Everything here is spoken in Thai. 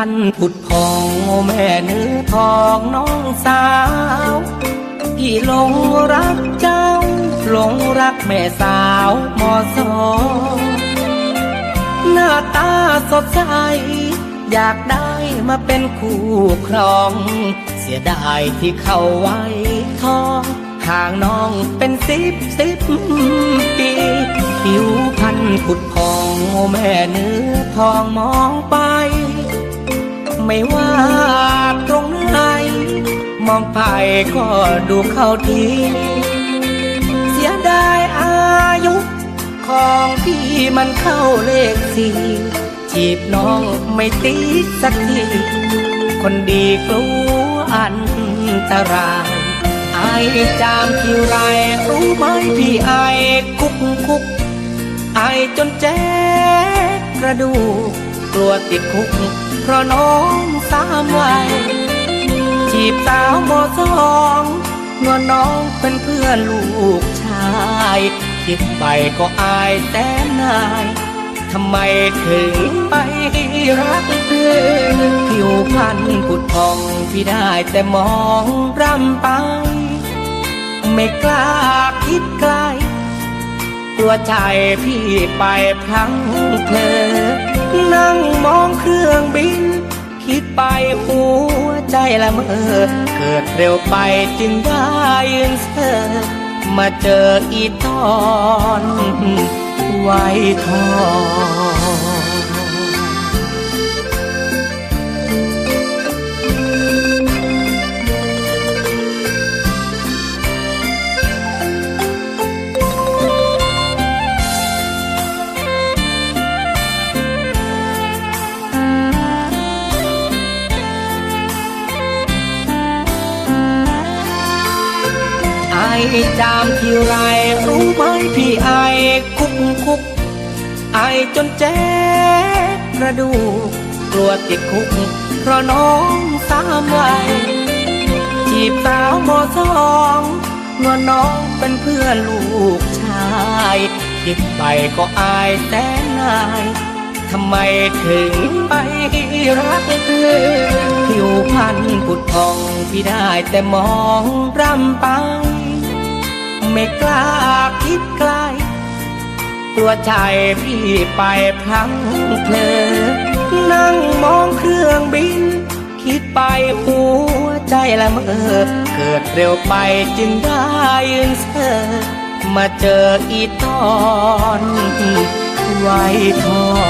พันผุดพองแม่เนื้อทองน้องสาวพี่หลงรักเจ้า หลงรักแม่สาวมอสอหน้าตาสดใส อยากได้มาเป็นคู่ครอง เสียดายที่เข้าไว้ทองห่างน้องเป็นสิบสิบปีผิวพันผุดพองแม่เนื้อทองมองไป ไม่ว่าตรงไหน มองไปก็ดูเข้าที เสียดายอายุ ของพี่มันเข้าเลขสี่จีบน้องไม่ติดสักที คนดีกลัวอันตรายไอจามคิวไรรู้ไหมพี่ไอคุกคุก ไอจนแจ๊กกระดูกกลัวติดคุก เพราะน้องสามวัยจีบสาวมสองเมื่อน้องเป็นเพื่อนลูกชายคิดไปก็อายแต่นายทำไมถึงไปรักเธอผิวพันธุ์ผุดพองพี่ได้แต่มองรำไป ไม่กล้าคิดไกลตัวใจพี่ไปพลังเพลอ มองเครื่องบิน คิดไปหัวใจละเมอ เกิดเร็วไปจึงได้ยืนเธอมาเจออีตอนไวทอง จามที่ไรรู้ไหมพี่ไอคุกคุก ไอจนแจ๊กกระดูกกลัวติดคุก เพราะน้องสามวัยจีบสาวมสองเมื่อน้องเป็นเพื่อนลูกชายคิดไปก็อายแต่นายทำไมถึงไปรักเธอผิวพันธุ์ผุดพองพี่ได้แต่มองรำไป ไม่กล้าคิดไกลตัวใจพี่ไปพลั้งเพลอนั่งมองเครื่องบิน คิดไปหัวใจละเมอเกิดเร็วไปจึงได้ยืนเซอมาเจออีตอนไวทอง